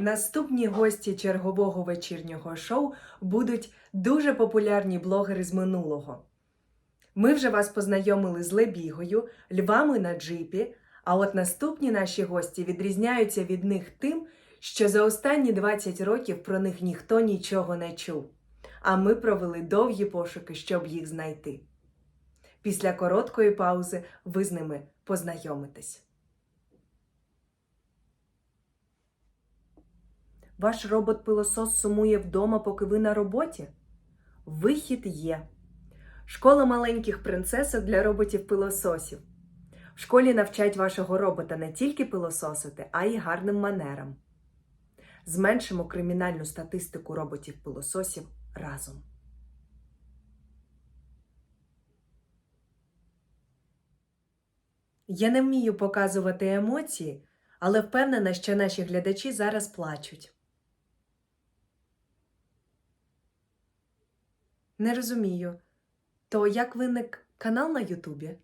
Наступні гості чергового вечірнього шоу будуть дуже популярні блогери з минулого. Ми вже вас познайомили з Лебігою, львами на джипі, а от наступні наші гості відрізняються від них тим, що за останні 20 років про них ніхто нічого не чув. А ми провели довгі пошуки, щоб їх знайти. Після короткої паузи ви з ними познайомитесь. Ваш робот-пилосос сумує вдома, поки ви на роботі? Вихід є. Школа маленьких принцесок для роботів-пилососів. В школі навчать вашого робота не тільки пилососити, а й гарним манерам. Зменшимо кримінальну статистику роботів-пилососів разом. Я не вмію показувати емоції, але впевнена, що наші глядачі зараз плачуть. Не розумію. То як виник канал на Ютубі?